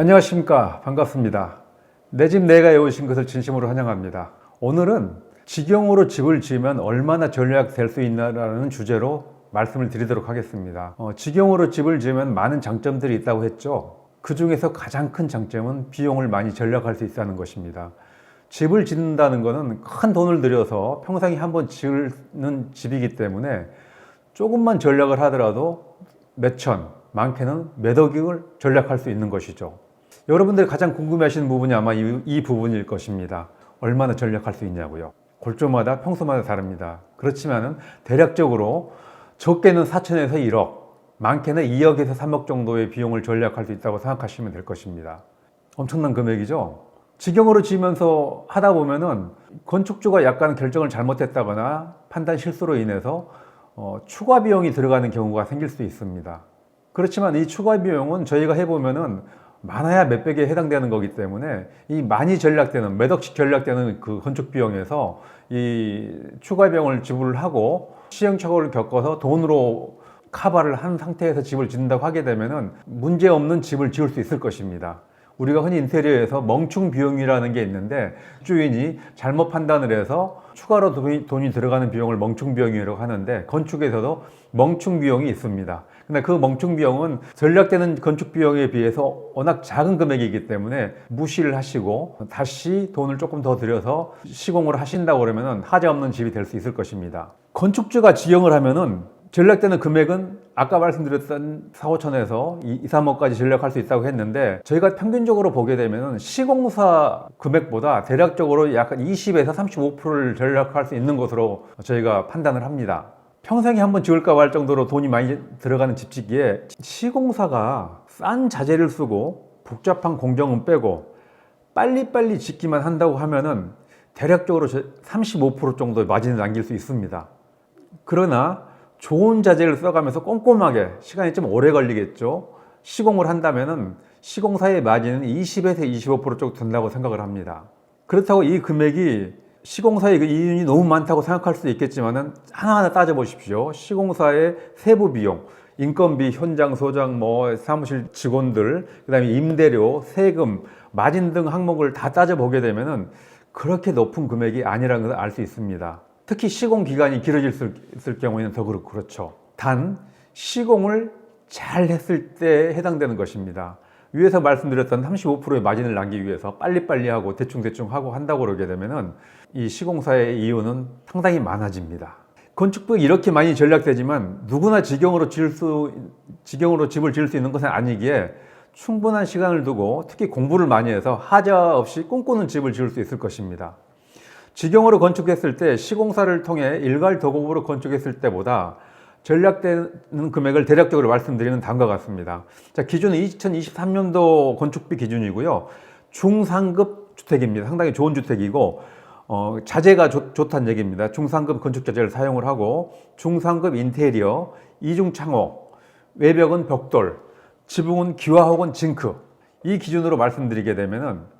안녕하십니까. 반갑습니다. 내 집 내가 해오신 것을 진심으로 환영합니다. 오늘은 직영으로 집을 지으면 얼마나 전략될 수 있나라는 주제로 말씀을 드리도록 하겠습니다. 어, 직영으로 집을 지으면 많은 장점들이 있다고 했죠. 그 중에서 가장 큰 장점은 비용을 많이 절약할 수 있다는 것입니다. 집을 짓는다는 것은 큰 돈을 들여서 평생에 한 번 지으는 집이기 때문에 조금만 전략을 하더라도 몇천, 많게는 몇 억을 전략할 수 있는 것이죠. 여러분들이 가장 궁금해하시는 부분이 아마 이, 이 부분일 것입니다. 얼마나 전략할 수 있냐고요. 골조마다 평소마다 다릅니다. 그렇지만은 대략적으로 적게는 4천에서 1억, 많게는 2억에서 3억 정도의 비용을 전략할 수 있다고 생각하시면 될 것입니다. 엄청난 금액이죠. 직영으로 지으면서 하다 보면은 건축주가 약간 결정을 잘못했다거나 판단 실수로 인해서 어, 추가 비용이 들어가는 경우가 생길 수 있습니다. 그렇지만 이 추가 비용은 저희가 해보면은 많아야 몇백에 해당되는 거기 때문에 이 많이 전략되는 몇 억씩 전략되는 그 건축 비용에서 이 추가 비용을 지불을 하고 시행착오를 겪어서 돈으로 카바를 한 상태에서 집을 짓는다고 하게 되면은 문제 없는 집을 지을 수 있을 것입니다. 우리가 흔히 인테리어에서 멍충 비용이라는 게 있는데 주인이 잘못 판단을 해서 추가로 돈이, 들어가는 비용을 멍충 비용이라고 하는데 건축에서도 멍충 비용이 있습니다. 근데 그 멍충 비용은 전략되는 건축 비용에 비해서 워낙 작은 금액이기 때문에 무시를 하시고 다시 돈을 조금 더 들여서 시공을 하신다고 그러면은 하자 없는 집이 될 수 있을 것입니다. 건축주가 지형을 하면은 전략되는 금액은 아까 말씀드렸던 4, 5천에서 2, 3억까지 전략할 수 있다고 했는데 저희가 평균적으로 보게 되면 시공사 금액보다 대략적으로 약간 20에서 35%를 전략할 수 있는 것으로 저희가 판단을 합니다. 평생에 한번 지을까 할 정도로 돈이 많이 들어가는 집짓기에 시공사가 싼 자재를 쓰고 복잡한 공정은 빼고 빨리빨리 짓기만 한다고 하면은 대략적으로 35% 정도의 마진을 남길 수 있습니다. 그러나 좋은 자재를 써가면서 꼼꼼하게 시간이 좀 오래 걸리겠죠. 시공을 한다면은 시공사의 마진은 20에서 25% 정도 된다고 생각을 합니다. 그렇다고 이 금액이 시공사의 그 이윤이 너무 많다고 생각할 수도 있겠지만은 하나하나 따져보십시오. 시공사의 세부 비용, 인건비, 현장, 소장, 뭐 사무실 직원들, 그다음에 임대료, 세금, 마진 등 항목을 다 따져보게 되면은 그렇게 높은 금액이 아니라는 것을 알 수 있습니다. 특히 시공 기간이 길어질 경우에는 더 그렇고 그렇죠. 단 시공을 잘 했을 때 해당되는 것입니다. 위에서 말씀드렸던 35%의 마진을 남기기 위해서 빨리빨리 하고 대충대충 하고 한다고 그러게 되면은 이 시공사의 이유는 상당히 많아집니다. 건축법이 이렇게 많이 전략되지만 누구나 직영으로 지을 수, 직영으로 집을 지을 수 있는 것은 아니기에 충분한 시간을 두고 특히 공부를 많이 해서 하자 없이 꿈꾸는 집을 지을 수 있을 것입니다. 직영으로 건축했을 때 시공사를 통해 일괄 도급으로 건축했을 때보다 전략되는 금액을 대략적으로 말씀드리는 다음과 같습니다. 자, 기준은 2023년도 건축비 기준이고요. 중상급 주택입니다. 상당히 좋은 주택이고, 어, 자재가 좋, 좋다는 얘기입니다. 중상급 건축 자재를 사용을 하고, 중상급 인테리어, 이중 창호, 외벽은 벽돌, 지붕은 기와 혹은 징크. 이 기준으로 말씀드리게 되면은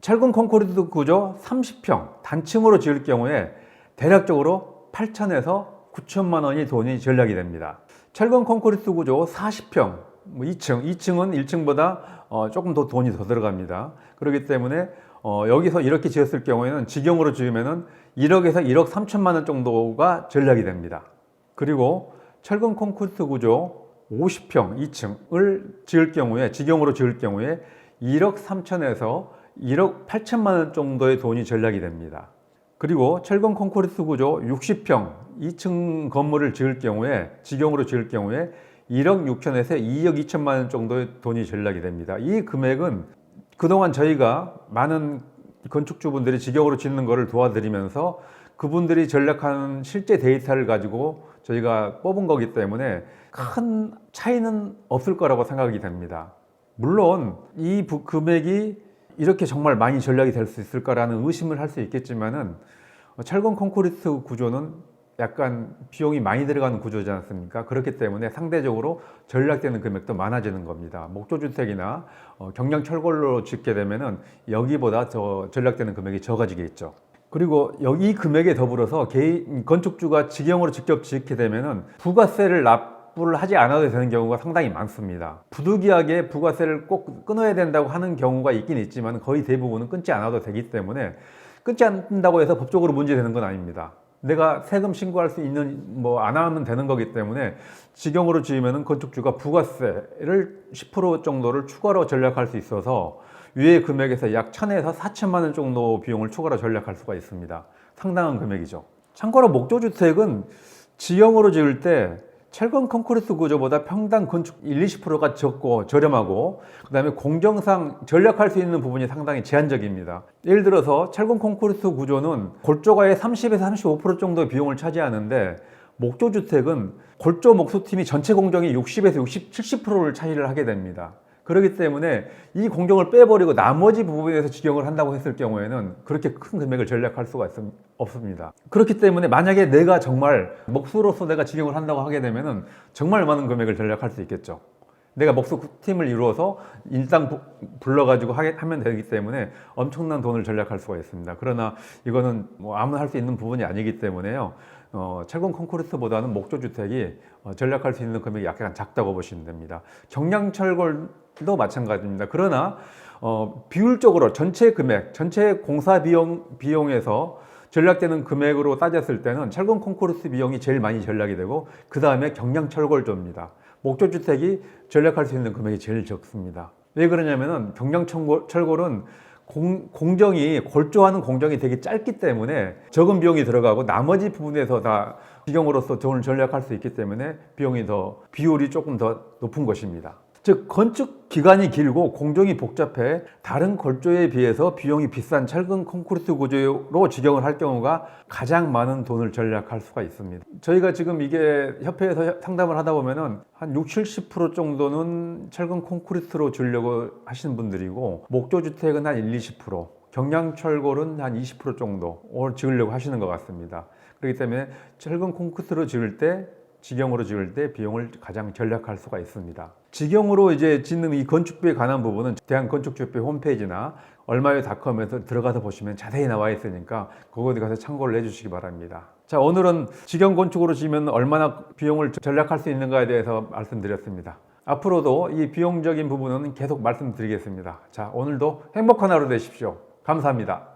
철근 콘크리트 구조 30평 단층으로 지을 경우에 대략적으로 8천에서 9천만 원이 돈이 전략이 됩니다. 철근 콘크리트 구조 40평, 뭐 2층, 2층은 1층보다 어, 조금 더 돈이 더 들어갑니다. 그렇기 때문에 어, 여기서 이렇게 지었을 경우에는 직영으로 지으면은 1억에서 1억 3천만 원 정도가 전략이 됩니다. 그리고 철근 콘크리트 구조 50평, 2층을 지을 경우에 직영으로 지을 경우에 1억 3천에서 1억 8천만 원 정도의 돈이 전략이 됩니다. 그리고 철근 콘크리트 구조 60평 2층 건물을 지을 경우에 직영으로 지을 경우에 1억 6천에서 2억 2천만 원 정도의 돈이 전략이 됩니다. 이 금액은 그동안 저희가 많은 건축주분들이 직영으로 짓는 것을 도와드리면서 그분들이 전략하는 실제 데이터를 가지고 저희가 뽑은 거기 때문에 큰 차이는 없을 거라고 생각이 됩니다. 물론 이 부- 금액이 이렇게 정말 많이 전략이 될 수 있을까라는 의심을 할 수 있겠지만은 어, 철근 콘크리트 구조는 약간 비용이 많이 들어가는 구조지 않습니까? 그렇기 때문에 상대적으로 전략되는 금액도 많아지는 겁니다. 목조주택이나 어, 경량 철골로 짓게 되면은 여기보다 더 전략되는 금액이 적어지겠죠. 그리고 이 금액에 더불어서 개인 건축주가 직영으로 직접 짓게 되면은 부가세를 납 납부를 하지 않아도 되는 경우가 상당히 많습니다. 부득이하게 부가세를 꼭 끊어야 된다고 하는 경우가 있긴 있지만 거의 대부분은 끊지 않아도 되기 때문에 끊지 않는다고 해서 법적으로 문제되는 건 아닙니다. 내가 세금 신고할 수 있는 뭐 안 하면 되는 거기 때문에 직영으로 지으면은 건축주가 부가세를 10% 정도를 추가로 전략할 수 있어서 위의 금액에서 약 1000에서 4000만 원 정도 비용을 추가로 전략할 수가 있습니다. 상당한 금액이죠. 참고로 목조주택은 지형으로 지을 때 철근 콘크리트 구조보다 평당 건축 1, 20%가 적고 저렴하고 그 다음에 공정상 전략할 수 있는 부분이 상당히 제한적입니다. 예를 들어서 철근 콘크리트 구조는 골조가의 30에서 35% 정도 비용을 차지하는데 목조 주택은 골조 목수팀이 전체 공정이 60에서 60, 70%를 차지를 하게 됩니다. 그렇기 때문에 이 공정을 빼버리고 나머지 부분에서 직영을 한다고 했을 경우에는 그렇게 큰 금액을 전략할 수가 있, 없습니다. 그렇기 때문에 만약에 내가 정말 목수로서 내가 직영을 한다고 하게 되면은 정말 많은 금액을 전략할 수 있겠죠. 내가 목수 팀을 이루어서 일당 부- 불러가지고 하게, 하면 되기 때문에 엄청난 돈을 전략할 수가 있습니다. 그러나 이거는 뭐 아무나 할 수 있는 부분이 아니기 때문에요. 어, 철근 콘크리트보다는 목조 주택이 어, 전략할 수 있는 금액이 약간 작다고 보시면 됩니다. 경량철골도 마찬가지입니다. 그러나 어, 비율적으로 전체 금액, 전체 공사 비용 비용에서 전략되는 금액으로 따졌을 때는 철근 콘크리트 비용이 제일 많이 전략이 되고 그 다음에 경량철골조입니다. 목조 주택이 전략할 수 있는 금액이 제일 적습니다. 왜 그러냐면은 경량철골은 공, 공정이 골조하는 공정이 되게 짧기 때문에 적은 비용이 들어가고 나머지 부분에서 다 비용으로서 돈을 전략할 수 있기 때문에 비용이 더 비율이 조금 더 높은 것입니다. 즉 건축 기간이 길고 공정이 복잡해 다른 골조에 비해서 비용이 비싼 철근 콘크리트 구조로 직영을 할 경우가 가장 많은 돈을 전략할 수가 있습니다. 저희가 지금 이게 협회에서 상담을 하다 보면은 한 60, 70% 정도는 철근 콘크리트로 주려고 하시는 분들이고 목조 주택은 한 1, 20%, 경량철골은 한 20% 정도 지으려고 하시는 것 같습니다. 그렇기 때문에 철근 콘크리트로 지을 때 직영으로 지을 때 비용을 가장 절약할 수가 있습니다. 직영으로 이제 짓는 이 건축비에 관한 부분은 대한건축주협회 홈페이지나 얼마요닷컴에서 들어가서 보시면 자세히 나와 있으니까 그거에 가서 참고를 해주시기 바랍니다. 자 오늘은 직영 건축으로 지으면 얼마나 비용을 절약할 수 있는가에 대해서 말씀드렸습니다. 앞으로도 이 비용적인 부분은 계속 말씀드리겠습니다. 자 오늘도 행복한 하루 되십시오. 감사합니다.